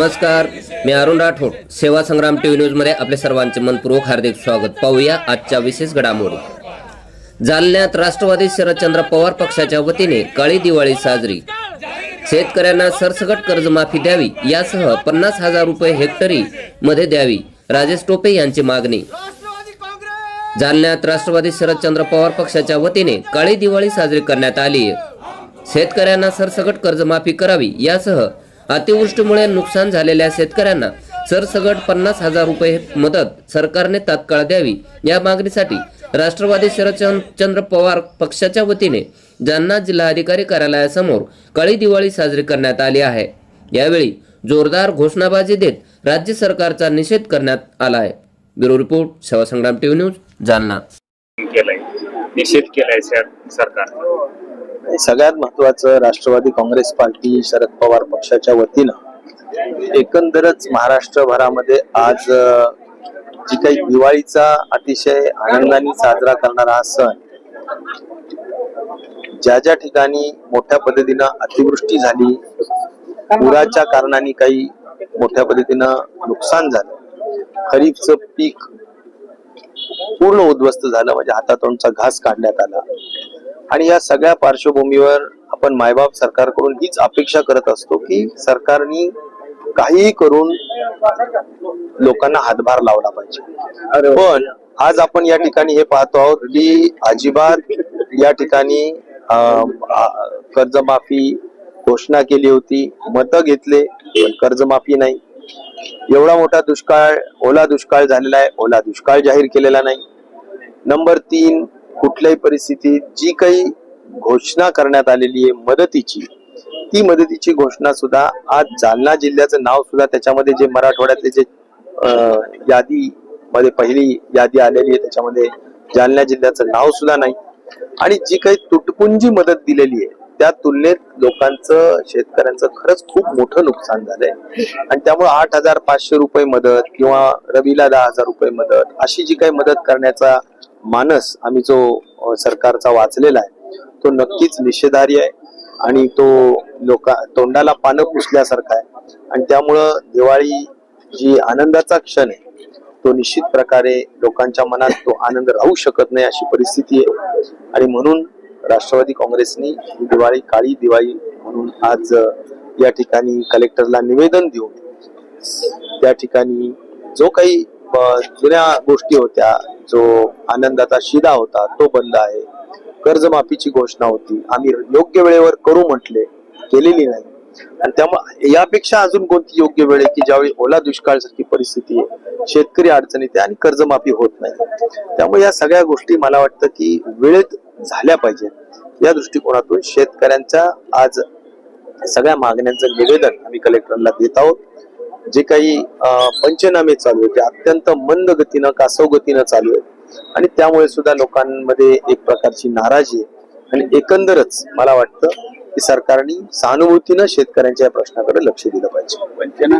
नमस्कार मी अरुण राठोड सेवा संग्राम टीव्ही न्यूजमध्ये आपले सर्वांचे मनपूर्वक हार्दिक स्वागत. पाहूया आजच्या विशेष घडामोडी. जालन्यात राष्ट्रवादी शरदचंद्र पवार पक्षाच्या वतीने काळी दिवाळी साजरी. शेतकऱ्यांना सरसकट कर्जमाफी द्यावी यासह पन्नास हजार रुपये हेक्टरी मध्ये द्यावी राजेश टोपे यांची मागणी. जालन्यात राष्ट्रवादी शरदचंद्र पवार पक्षाच्या वतीने काळी दिवाळी साजरी करण्यात आली शेतकऱ्यांना सरसकट कर्जमाफी करावी यासह अतिवृष्टीमुळे नुकसान झालेल्या शेतकऱ्यांना सरसगट पन्नास हजार रुपये मदत सरकारने तात्काळ द्यावी या मागणीसाठी राष्ट्रवादी शरदचंद्र पवार पक्षाच्या वतीने जालना जिल्हाधिकारी कार्यालयासमोर काळी दिवाळी साजरी करण्यात आली आहे. यावेळी जोरदार घोषणाबाजी देत राज्य सरकारचा निषेध करण्यात आला आहे. ब्युरो रिपोर्ट सेवा संग्राम टीव्ही न्यूज जालना. निषेध केलाय सरकार सगळ्यात महत्वाचं राष्ट्रवादी काँग्रेस पार्टी शरद पवार पक्षाच्या वतीनं एकंदरच महाराष्ट्रभरामध्ये आज जी काही दिवाळीचा अतिशय आनंदाने साजरा करणारा हा सण ज्या ज्या ठिकाणी मोठ्या पद्धतीनं अतिवृष्टी झाली पुराच्या कारणाने काही मोठ्या पद्धतीनं नुकसान झालं खरीपचं पीक पूर्ण उद्ध्वस्त झालं म्हणजे हातातोंडचा घास काढण्यात आला. आणि या सगळ्या पार्श्वभूमीवर आपण मायबाप सरकारकडून हीच अपेक्षा करत असतो की सरकारने काहीही करून लोकांना हातभार लावला पाहिजे. पण आज आपण या ठिकाणी हे पाहतो आहोत की अजिबात या ठिकाणी कर्जमाफी घोषणा केली होती मतं घेतले पण कर्जमाफी नाही. एवढा मोठा दुष्काळ ओला दुष्काळ झालेला आहे ओला दुष्काळ जाहीर केलेला नाही. नंबर तीन कुठल्याही परिस्थितीत जी काही घोषणा करण्यात आलेली आहे मदतीची ती मदतीची घोषणा सुद्धा आज जालना जिल्ह्याचं नाव सुद्धा त्याच्यामध्ये जे मराठवाड्यातले जे यादी मध्ये पहिली यादी आलेली आहे त्याच्यामध्ये जालना जिल्ह्याचं नाव सुद्धा नाही. आणि जी काही तुटपुंजी मदत दिलेली आहे त्या तुलनेत लोकांचं शेतकऱ्यांचं खरंच खूप मोठं नुकसान झालंय. आणि त्यामुळे आठ हजार पाचशे रुपये मदत किंवा रवीला दहा हजार रुपये मदत अशी जी काही मदत करण्याचा मानस आम्ही जो सरकारचा वाचलेला आहे तो नक्कीच निषेधार्य आहे आणि तो लोका तोंडाला पानं पुसल्यासारखा आहे. आणि त्यामुळं दिवाळी जी आनंदाचा क्षण आहे तो निश्चित प्रकारे लोकांच्या मनात तो आनंद राहू शकत नाही अशी परिस्थिती आहे. आणि म्हणून राष्ट्रवादी काँग्रेसनी ही दिवाळी काळी दिवाळी म्हणून आज या ठिकाणी कलेक्टरला निवेदन देऊन त्या ठिकाणी जो काही जुन्या गोष्टी होत्या जो आनंदाचा शिदा होता तो बंद आहे. कर्जमाफीची घोषणा होती. आम्ही योग्य वेळेवर करू म्हटले केलेली नाही. आणि त्यामुळे यापेक्षा अजून कोणती योग्य वेळ आहे की ज्यावेळी ओला दुष्काळ सारखी परिस्थिती आहे शेतकरी अडचणीत आहे आणि कर्जमाफी होत नाही. त्यामुळे या सगळ्या गोष्टी मला वाटतं की वेळेत झाल्या पाहिजेत. या दृष्टिकोनातून शेतकऱ्यांच्या आज सगळ्या मागण्यांचं निवेदन आम्ही कलेक्टरला देत आहोत. जे काही अं, पंचनामे चालू आहेत ते अत्यंत मंद गतीनं कासव गतीनं चालू आहेत. आणि त्यामुळे सुद्धा लोकांमध्ये एक प्रकारची नाराजी आहे. आणि एकंदरच मला वाटतं की सरकारने सहानुभूतीनं शेतकऱ्यांच्या या प्रश्नाकडे लक्ष दिलं पाहिजे.